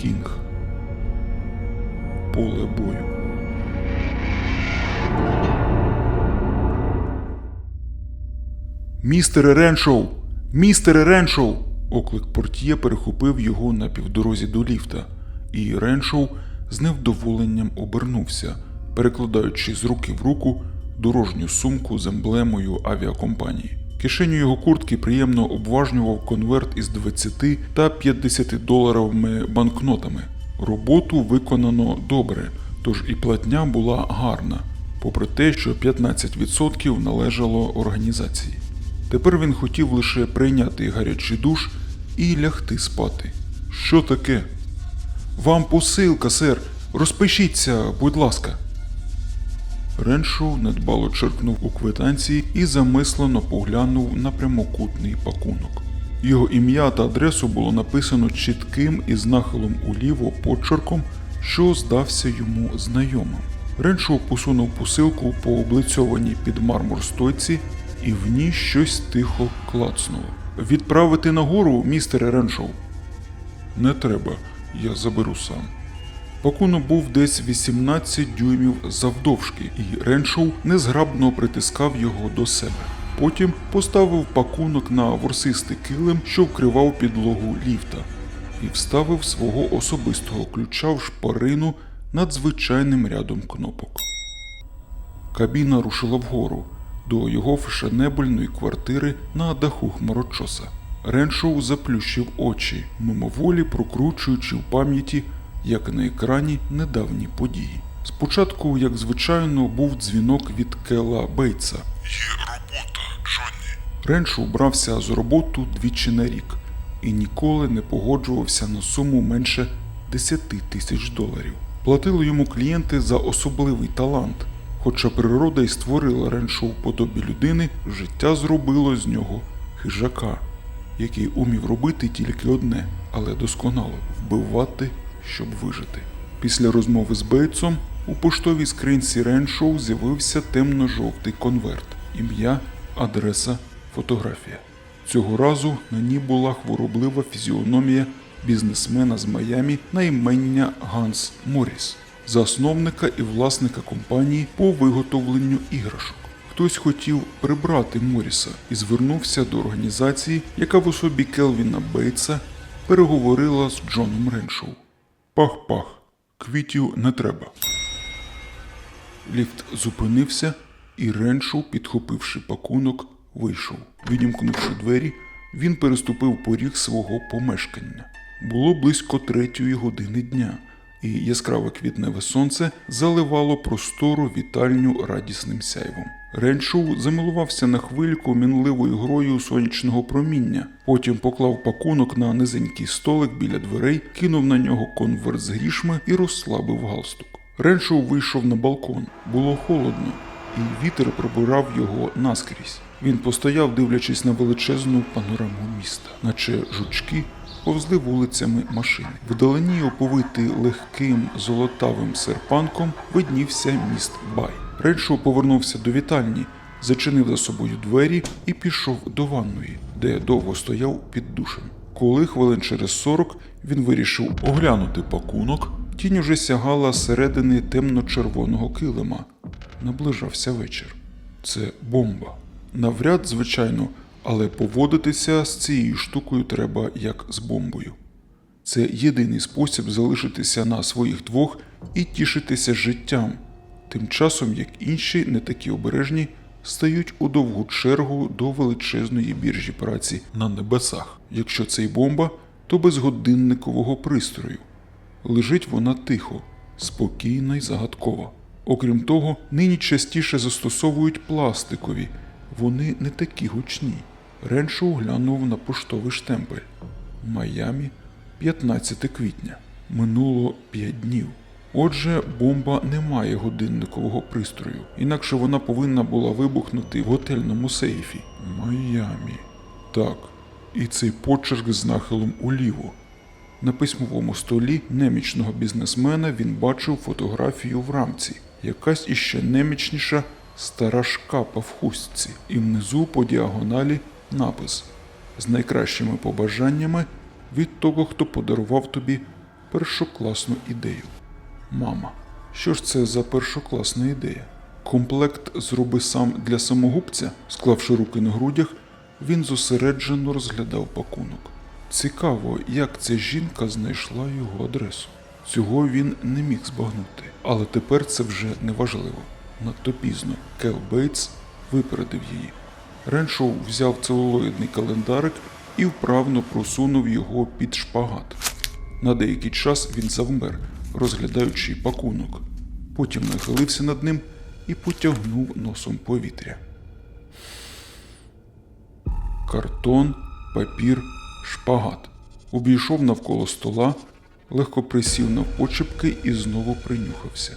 Кінг. Поле бою. Містере Реншоу! Містере Реншоу! Оклик портьє перехопив його на півдорозі до ліфта, і Реншоу з невдоволенням обернувся, перекладаючи з руки в руку дорожню сумку з емблемою авіакомпанії. Кишеню його куртки приємно обважнював конверт із 20 та 50 доларовими банкнотами. Роботу виконано добре, тож і платня була гарна, попри те, що 15% належало організації. Тепер він хотів лише прийняти гарячий душ і лягти спати. Що таке? Вам посилка, сер. Розпишіться, будь ласка. Реншоу недбало черкнув у квитанції і замислено поглянув на прямокутний пакунок. Його ім'я та адресу було написано чітким і з нахилом уліво почерком, що здався йому знайомим. Реншоу посунув посилку по облицьованій під мармур стойці, і в ній щось тихо клацнуло. Відправити нагору, містере Реншоу? Не треба, я заберу сам. Пакунок був десь 18 дюймів завдовжки, і Реншоу незграбно притискав його до себе. Потім поставив пакунок на ворсистий килим, що вкривав підлогу ліфта, і вставив свого особистого ключа в шпарину над звичайним рядом кнопок. Кабіна рушила вгору до його фешенебельної квартири на даху хмарочоса. Реншоу заплющив очі, мимоволі прокручуючи в пам'яті, як на екрані недавні події. Спочатку, як звичайно, був дзвінок від Кела Бейтса. Є робота, Джонні. Реншоу брався з роботу двічі на рік і ніколи не погоджувався на суму менше 10 тисяч доларів. Платили йому клієнти за особливий талант. Хоча природа й створила Реншоу в подобі людини, життя зробило з нього хижака, який умів робити тільки одне, але досконало вбивати, щоб вижити. Після розмови з Бейтсом у поштовій скринці Реншоу з'явився темно-жовтий конверт, ім'я, адреса, фотографія. Цього разу на ній була хвороблива фізіономія бізнесмена з Майамі на імення Ганс Морріс, засновника і власника компанії по виготовленню іграшок. Хтось хотів прибрати Морріса і звернувся до організації, яка в особі Келвіна Бейтса переговорила з Джоном Реншоу. Пах-пах, квітів не треба. Ліфт зупинився, і Реншоу, підхопивши пакунок, вийшов. Відімкнувши двері, він переступив поріг свого помешкання. Було близько третьої години дня, і яскраве квітневе сонце заливало простору вітальню радісним сяйвом. Реншоу замилувався на хвильку мінливою грою сонячного проміння, потім поклав пакунок на низенький столик біля дверей, кинув на нього конверт з грішми і розслабив галстук. Реншоу вийшов на балкон. Було холодно, і вітер пробирав його наскрізь. Він постояв, дивлячись на величезну панораму міста, наче жучки повзли вулицями машини. Вдалині, оповитий легким золотавим серпанком, виднівся міст Бай. Реншоу повернувся до вітальні, зачинив за собою двері і пішов до ванної, де довго стояв під душем. Коли хвилин через сорок він вирішив оглянути пакунок, тінь уже сягала середини темно-червоного килима. Наближався вечір. Це бомба. Навряд, звичайно, але поводитися з цією штукою треба як з бомбою. Це єдиний спосіб залишитися на своїх двох і тішитися життям, тим часом як інші, не такі обережні, стають у довгу чергу до величезної біржі праці на небесах. Якщо це й бомба, то без годинникового пристрою. Лежить вона тихо, спокійна й загадкова. Окрім того, нині частіше застосовують пластикові, вони не такі гучні. Реншоу глянув на поштовий штемпель. Майамі, 15 квітня. Минуло 5 днів. Отже, бомба не має годинникового пристрою, інакше вона повинна була вибухнути в готельному сейфі. Майамі. Так, і цей почерк з нахилом уліво. На письмовому столі немічного бізнесмена він бачив фотографію в рамці, якась іще немічніша стара шкапа в хустці, і внизу по діагоналі напис з найкращими побажаннями від того, хто подарував тобі першокласну ідею. Мама, що ж це за першокласна ідея? Комплект зроби сам для самогубця, склавши руки на грудях, він зосереджено розглядав пакунок. Цікаво, як ця жінка знайшла його адресу. Цього він не міг збагнути, але тепер це вже не важливо. Надто пізно Кел Бейтс випередив її. Реншоу взяв целулоїдний календарик і вправно просунув його під шпагат. На деякий час він завмер, розглядаючи пакунок. Потім нахилився над ним і потягнув носом повітря. Картон, папір, шпагат. Обійшов навколо стола, легко присів на почепки і знову принюхався.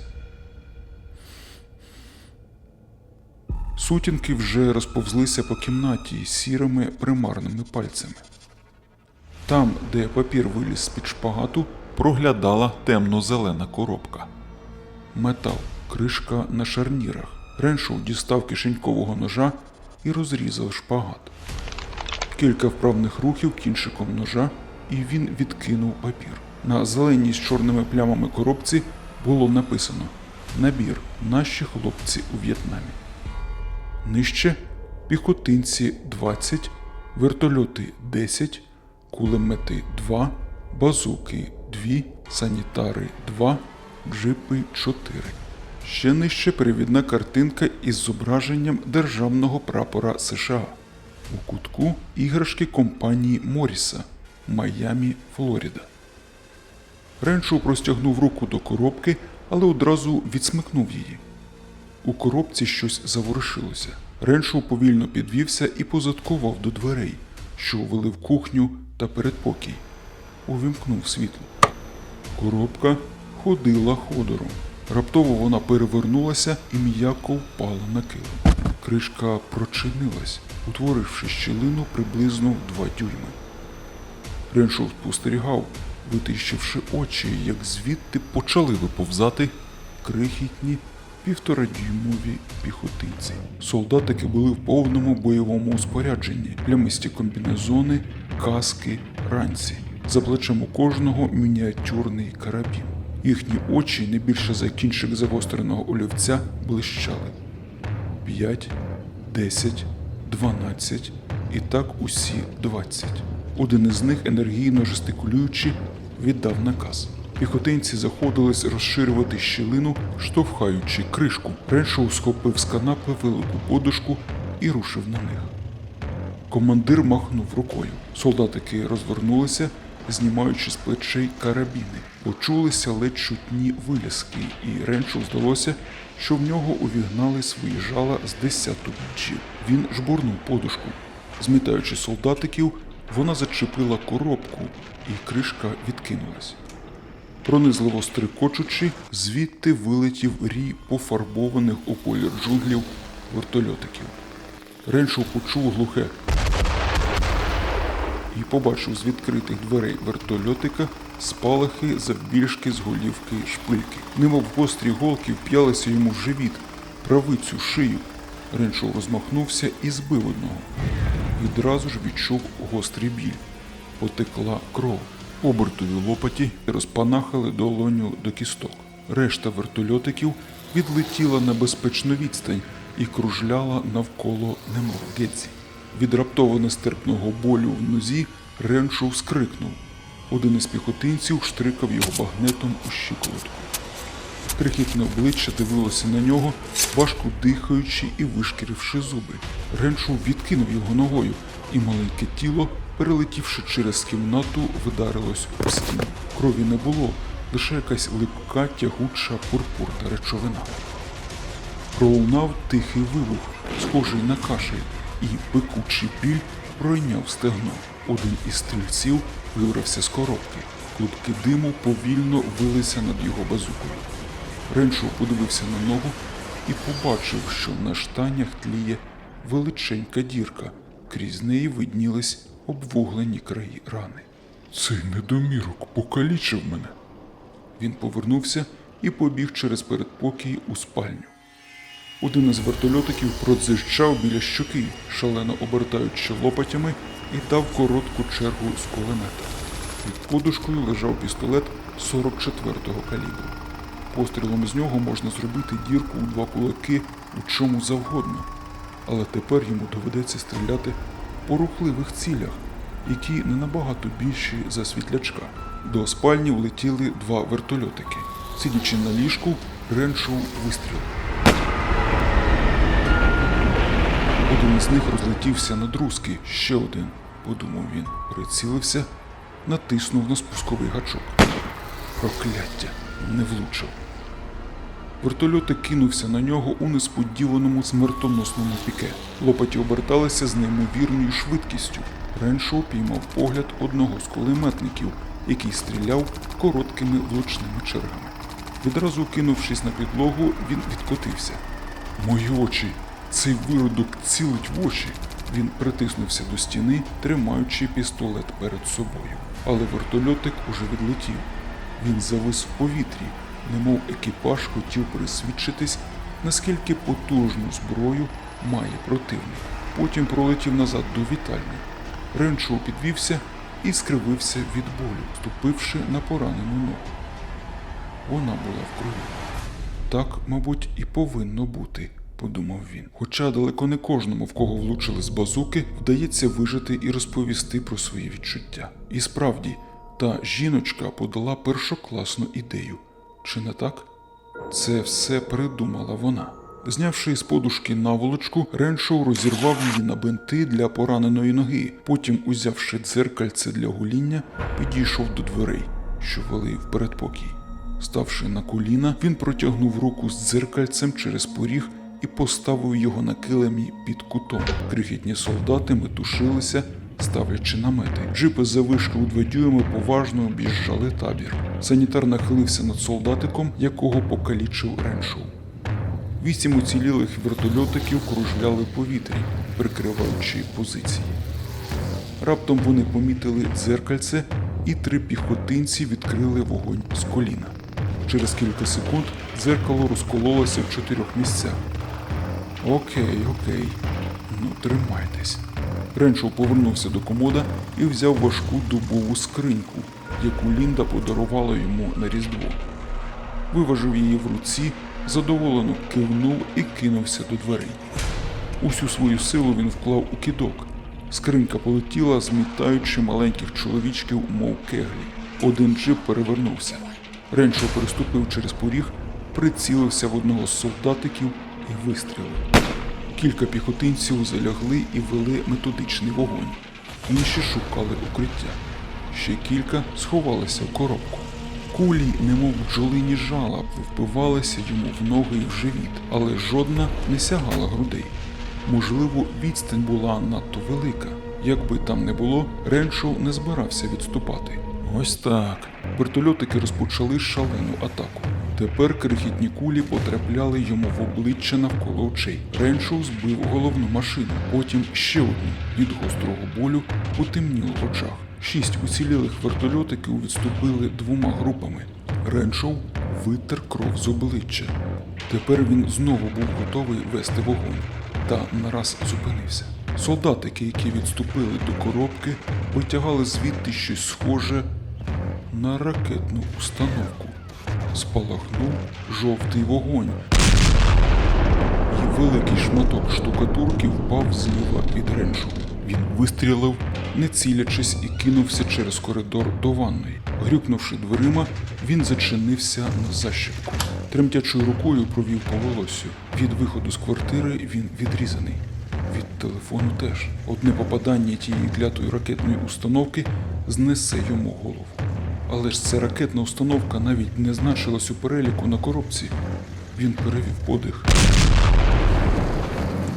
Сутінки вже розповзлися по кімнаті сірими примарними пальцями. Там, де папір виліз з-під шпагату, проглядала темно-зелена коробка. Метал, кришка на шарнірах. Реншоу дістав кишенькового ножа і розрізав шпагат. Кілька вправних рухів кінчиком ножа, і він відкинув папір. На зеленій з чорними плямами коробці було написано Набір наші хлопці у В'єтнамі. Нижче піхотинці 20, вертольоти 10, кулемети 2, базуки 2, санітари 2, джипи 4. Ще нижче перевідна картинка із зображенням державного прапора США. У кутку іграшки компанії Моріса Майамі, Флоріда. Реншоу простягнув руку до коробки, але одразу відсмикнув її. У коробці щось заворушилося. Реншоу повільно підвівся і позадкував до дверей, що вели в кухню та передпокій. Увімкнув світло. Коробка ходила ходором. Раптово вона перевернулася і м'яко впала на килим. Кришка прочинилась, утворивши щілину приблизно два дюйми. Реншоу спостерігав, витищивши очі, як звідти почали виповзати крихітні півторадюймові піхотинці. Солдатики були в повному бойовому спорядженні, плямисті комбінезони, каски, ранці. За плечем у кожного мініатюрний карабін. Їхні очі, не більше за кінчик загостреного олівця, блищали. П'ять, десять, дванадцять і так усі двадцять. Один із них, енергійно жестикулюючи, віддав наказ. Піхотинці заходились розширювати щілину, штовхаючи кришку. Реншоу схопив з канапи велику подушку і рушив на них. Командир махнув рукою. Солдатики розвернулися, знімаючи з плечей карабіни. Почулися ледь чутні вилязки, і Ренчу здалося, що в нього увігнали свої жала з десяток бджіл. Він жбурнув подушку. Змітаючи солдатиків, вона зачепила коробку, і кришка відкинулась. Пронизливо стрикочучи, звідти вилетів рій пофарбованих у колір джунглів вертольотиків. Реншоу почув глухе і побачив з відкритих дверей вертольотика спалахи завбільшки з голівки шпильки. Немов гострі голки вп'ялися йому в живіт, правицю, шию. Реншоу розмахнувся і збив одного. Відразу ж відчув гострий біль. Потекла кров. Обертові лопаті розпанахали долоню до кісток. Решта вертольотиків відлетіла на безпечну відстань і кружляла навколо немов Гетці. Від раптово нестерпного болю в нозі Реншоу скрикнув. Один із піхотинців штрикав його багнетом у щиколотку. Крихітне обличчя дивилося на нього, важко дихаючи і вишкіривши зуби. Реншоу відкинув його ногою, і маленьке тіло, перелетівши через кімнату, вдарилось у стіну. Крові не було, лише якась липка, тягуча пурпурна речовина. Пролунав тихий вибух, схожий на кашель, і пекучий біль пройняв стегно. Один із стрільців вибрався з коробки. Клубки диму повільно вилися над його базукою. Реншоу подивився на ногу і побачив, що на штанях тліє величенька дірка. Крізь неї виднілись обвуглені краї рани. Цей недомірок покалічив мене. Він повернувся і побіг через передпокій у спальню. Один із вертольотиків продзищав біля щоки, шалено обертаючи лопатями, і дав коротку чергу з кулемета. Під подушкою лежав пістолет 44-го калібру. Пострілом з нього можна зробити дірку у два кулаки у чому завгодно, але тепер йому доведеться стріляти по рухливих цілях, які не набагато більші за світлячка. До спальні влетіли два вертольотики. Сидячи на ліжку, Реншоу вистрілив. Один із них розлетівся на друзки, ще один, подумав він, прицілився, натиснув на спусковий гачок. Прокляття, не влучив. Вертольотик кинувся на нього у несподіваному смертоносному піке. Лопаті оберталися з неймовірною швидкістю. Реншоу піймав погляд одного з кулеметників, який стріляв короткими влучними чергами. Відразу кинувшись на підлогу, він відкотився. Мої очі! Цей виродок цілить в очі. Він притиснувся до стіни, тримаючи пістолет перед собою. Але вертольотик уже відлетів. Він завис в повітрі, немов екіпаж хотів пересвідчитись, наскільки потужну зброю має противник. Потім пролетів назад до вітальні. Реншоу підвівся і скривився від болю, ступивши на поранену ногу. Вона була в крові. Так, мабуть, і повинно бути, подумав він. Хоча далеко не кожному, в кого влучили з базуки, вдається вижити і розповісти про свої відчуття. І справді, та жіночка подала першокласну ідею. Чи не так? Це все придумала вона. Знявши з подушки наволочку, Реншоу розірвав її на бинти для пораненої ноги. Потім, узявши дзеркальце для гуління, підійшов до дверей, що вели в передпокій. Ставши на коліна, він протягнув руку з дзеркальцем через поріг і поставив його на килимі під кутом. Крихітні солдати метушилися, ставлячи намети. Джипи завишки у два дюйми поважно об'їжджали табір. Санітар нахилився над солдатиком, якого покалічив Реншоу. Вісім уцілілих вертольотиків кружляли повітрі, прикриваючи позиції. Раптом вони помітили дзеркальце, і три піхотинці відкрили вогонь з коліна. Через кілька секунд дзеркало розкололося в чотирьох місцях. Окей, окей, ну тримайтесь. Реншоу повернувся до комода і взяв важку дубову скриньку, яку Лінда подарувала йому на Різдво. Виважив її в руці, задоволено кивнув і кинувся до дверей. Усю свою силу він вклав у кидок. Скринька полетіла, змітаючи маленьких чоловічків, мов кеглі. Один джип перевернувся. Реншо переступив через поріг, прицілився в одного з солдатиків і вистрілив. Кілька піхотинців залягли і вели методичний вогонь. Інші шукали укриття. Ще кілька сховалися в коробку. Кулі, немов бджолині жала, впивалися йому в ноги і в живіт, але жодна не сягала грудей. Можливо, відстань була надто велика. Якби там не було, Реншоу не збирався відступати. Ось так. Вертольотики розпочали шалену атаку. Тепер крихітні кулі потрапляли йому в обличчя навколо очей. Реншоу збив головну машину, потім ще одну. Від гострого болю потемніло в очах. Шість уцілілих вертольотиків відступили двома групами. Реншоу витер кров з обличчя. Тепер він знову був готовий вести вогонь, та нараз зупинився. Солдатики, які відступили до коробки, витягали звідти щось схоже на ракетну установку. Спалахнув жовтий вогонь, і великий шматок штукатурки впав зліва від реншу. Він вистрілив, не цілячись, і кинувся через коридор до ванної. Грюкнувши дверима, він зачинився на защіпку. Тремтячою рукою провів по волосю. Від виходу з квартири він відрізаний. Від телефону теж. Одне попадання тієї клятої ракетної установки знесе йому голову. Але ж ця ракетна установка навіть не значилась у переліку на коробці. Він перевів подих.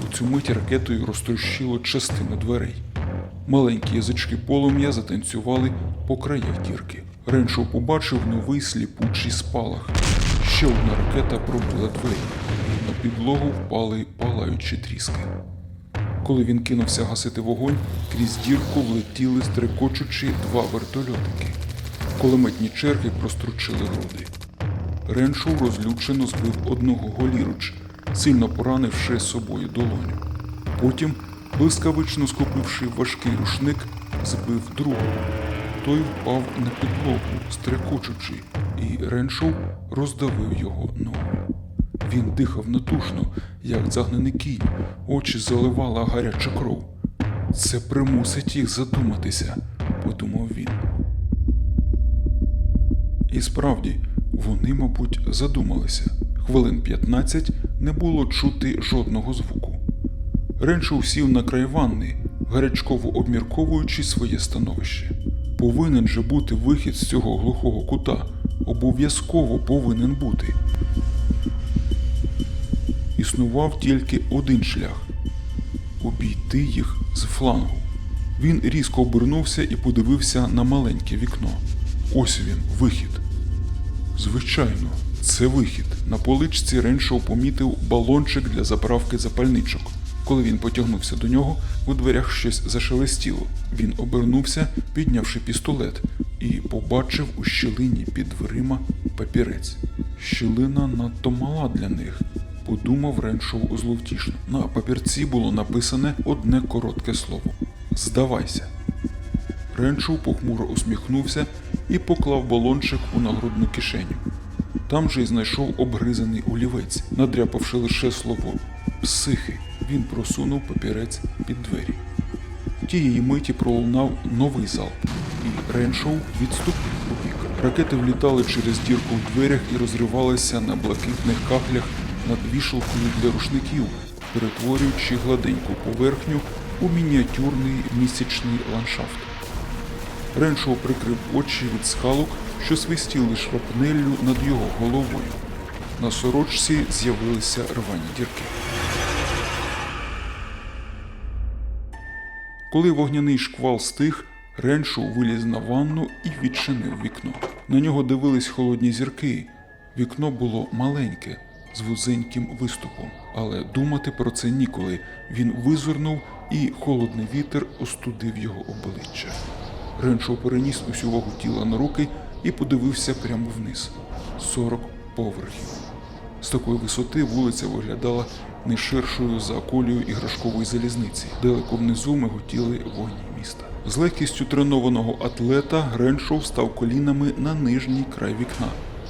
У цю мить ракетою розтрощило частину дверей. Маленькі язички полум'я затанцювали по краях дірки. Реншоу побачив новий сліпучий спалах. Ще одна ракета пробила двері. На підлогу впали палаючі тріски. Коли він кинувся гасити вогонь, крізь дірку влетіли стрекочучи два вертольотики. Кулеметні черги простручили груди. Реншоу розлючено збив одного голіруч, сильно поранивши собою долоню. Потім, блискавично схопивши важкий рушник, збив другого. той впав на підлогу, стрекочучи, і Реншоу роздавив його ногу. Він дихав натужно, як загнаний кінь, очі заливала гаряча кров. Це примусить їх задуматися, подумав він. І справді, вони, мабуть, задумалися. Хвилин 15 не було чути жодного звуку. Реншоу сів на край ванни, гарячково обмірковуючи своє становище. Повинен же бути вихід з цього глухого кута. Обов'язково повинен бути. Існував тільки один шлях обійти їх з флангу. Він різко обернувся і подивився на маленьке вікно. Ось він, вихід. Звичайно, це вихід. На поличці Реншоу помітив балончик для заправки запальничок. Коли він потягнувся до нього, у дверях щось зашелестіло. Він обернувся, піднявши пістолет, і побачив у щілині під дверима папірець. Щілина надто мала для них, подумав Реншоу зловтішно. На папірці було написане одне коротке слово: Здавайся. Реншоу похмуро усміхнувся і поклав балончик у нагрудну кишеню. Там же й знайшов обгризаний олівець, надряпавши лише слово психи. Він просунув папірець під двері. Тієї миті пролунав новий залп, і Реншоу відступив у бік. Ракети влітали через дірку в дверях і розривалися на блакитних кахлях над вішалкою для рушників, перетворюючи гладеньку поверхню у мініатюрний місячний ландшафт. Реншоу прикрив очі від скалок, що свистіли шрапнеллю над його головою. На сорочці з'явилися рвані дірки. Коли вогняний шквал стих, Реншоу виліз на ванну і відчинив вікно. На нього дивились холодні зірки. Вікно було маленьке, з вузеньким виступом, але думати про це ніколи. Він визирнув, і холодний вітер остудив його обличчя. Реншоу переніс усю вагу тіла на руки і подивився прямо вниз. 40 поверхів. З такої висоти вулиця виглядала не ширшою за колію іграшкової залізниці. Далеко внизу миготіли вогні міста. З легкістю тренованого атлета Реншоу став колінами на нижній край вікна.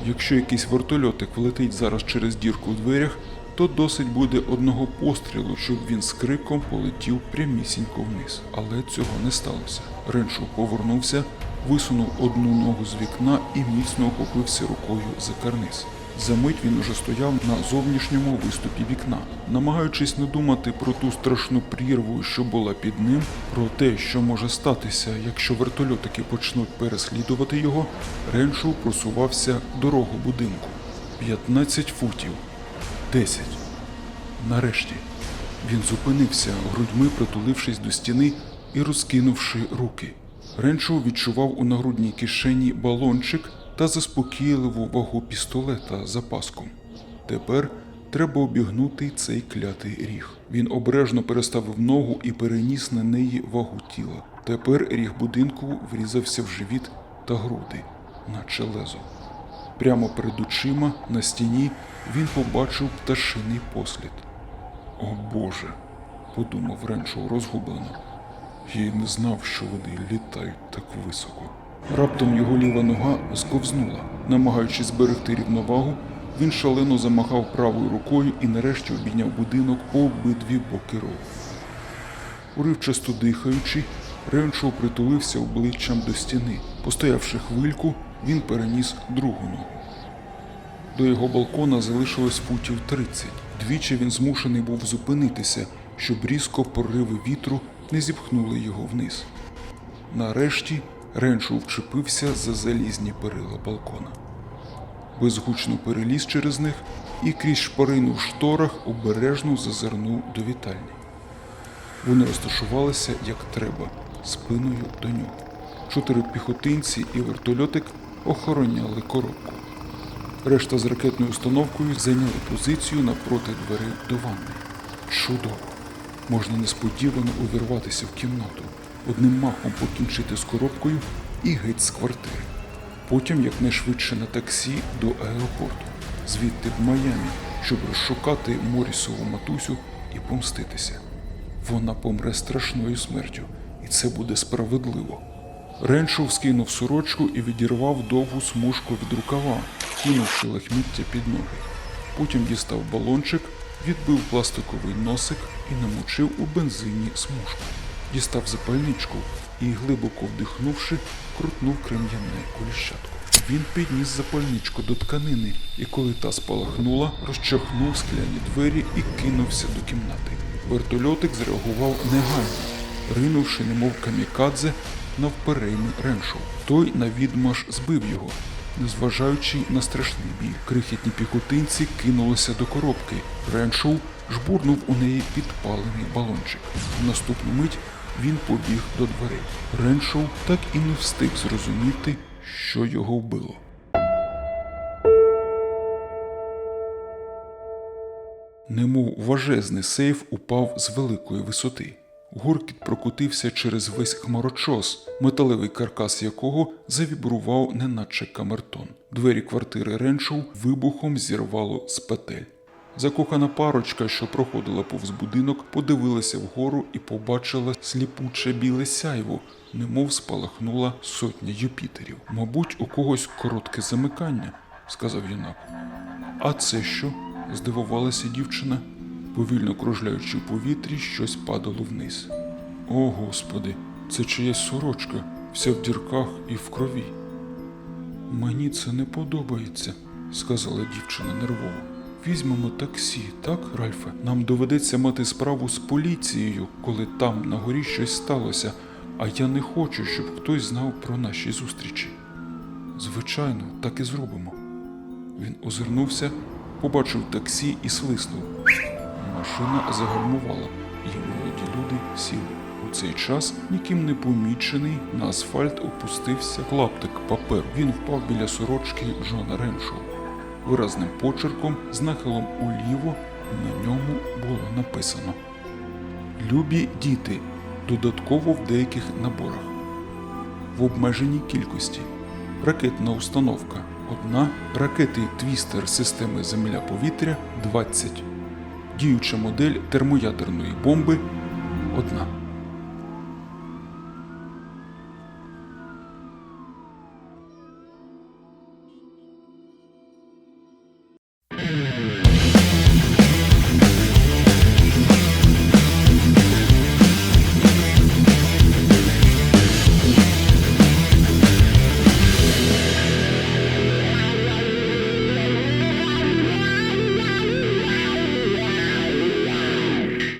Якщо якийсь вертольотик влетить зараз через дірку в дверях, то досить буде одного пострілу, щоб він з криком полетів прямісінько вниз. Але цього не сталося. Реншоу повернувся, висунув одну ногу з вікна і міцно охопився рукою за карниз. За мить він уже стояв на зовнішньому виступі вікна, намагаючись не думати про ту страшну прірву, що була під ним, про те, що може статися, якщо вертольотики почнуть переслідувати його, Реншоу просувався дорогу будинку. 15 футів. 10. Нарешті він зупинився, грудьми притулившись до стіни і розкинувши руки. Реншоу відчував у нагрудній кишені балончик та заспокійливу вагу пістолета за паском. Тепер треба обігнути цей клятий ріг. Він обережно переставив ногу і переніс на неї вагу тіла. Тепер ріг будинку врізався в живіт та груди, наче лезо. Прямо перед очима на стіні він побачив пташиний послід. О Боже, подумав Реншоу розгублено. Я й не знав, що вони літають так високо. Раптом його ліва нога сковзнула. Намагаючись зберегти рівновагу, він шалено замахав правою рукою і нарешті обійняв будинок по обидві боки рогу. Уривчасто дихаючи, Реншоу притулився обличчям до стіни. Постоявши хвильку, він переніс другу ногу. До його балкона залишилось футів 30. Двічі він змушений був зупинитися, щоб різко пориви вітру не зіпхнули його вниз. Нарешті Реншоу вчепився за залізні перила балкона. Безгучно переліз через них і крізь шпарину в шторах обережно зазирнув до вітальні. Вони розташувалися як треба, спиною до нього. Чотири піхотинці і вертольотик охороняли коробку. Решта з ракетною установкою зайняли позицію напроти дверей до ванни. Чудово! Можна несподівано увірватися в кімнату, одним махом покінчити з коробкою і геть з квартири. Потім якнайшвидше на таксі до аеропорту, звідти в Майамі, щоб розшукати Морісову матусю і помститися. Вона помре страшною смертю, і це буде справедливо. Реншоу скинув сорочку і відірвав довгу смужку від рукава, кинувши лахміття під ноги. Потім дістав балончик, відбив пластиковий носик і намочив у бензині смужку. Дістав запальничку і, глибоко вдихнувши, крутнув крем'яне коліщатку. Він підніс запальничку до тканини, і коли та спалахнула, розчахнув скляні двері і кинувся до кімнати. Вертольотик зреагував негайно, ринувши, немов камікадзе, навперейми Реншоу. Той навідмаш збив його. Незважаючи на страшний бій, крихітні піхотинці кинулися до коробки. Реншоу жбурнув у неї підпалений балончик. В наступну мить він побіг до дверей. Реншоу так і не встиг зрозуміти, що його вбило. Немов важезний сейф упав з великої висоти. Гуркіт прокотився через весь хмарочос, металевий каркас якого завібрував неначе камертон. Двері квартири Реншоу вибухом зірвало з петель. Закохана парочка, що проходила повз будинок, подивилася вгору і побачила сліпуче біле сяйво, немов спалахнула сотня Юпітерів. Мабуть, у когось коротке замикання, сказав юнак. А це що? здивувалася дівчина. Повільно кружляючи в повітрі, щось падало вниз. О, господи, це чиясь сорочка, вся в дірках і в крові. Мені це не подобається, сказала дівчина нервово. Візьмемо таксі, так, Ральфе? Нам доведеться мати справу з поліцією, коли там на горі щось сталося, а я не хочу, щоб хтось знав про наші зустрічі. Звичайно, так і зробимо. Він озирнувся, побачив таксі і свиснув. Машина загальмувала, і молоді люди сіли. У цей час ніким не помічений на асфальт опустився клаптик паперу. Він впав біля сорочки Джона Реншоу. Виразним почерком з нахилом уліво на ньому було написано Любі діти, додатково в деяких наборах. В обмеженій кількості. Ракетна установка одна, ракети твістер системи Земля-повітря 20. Діюча модель термоядерної бомби одна.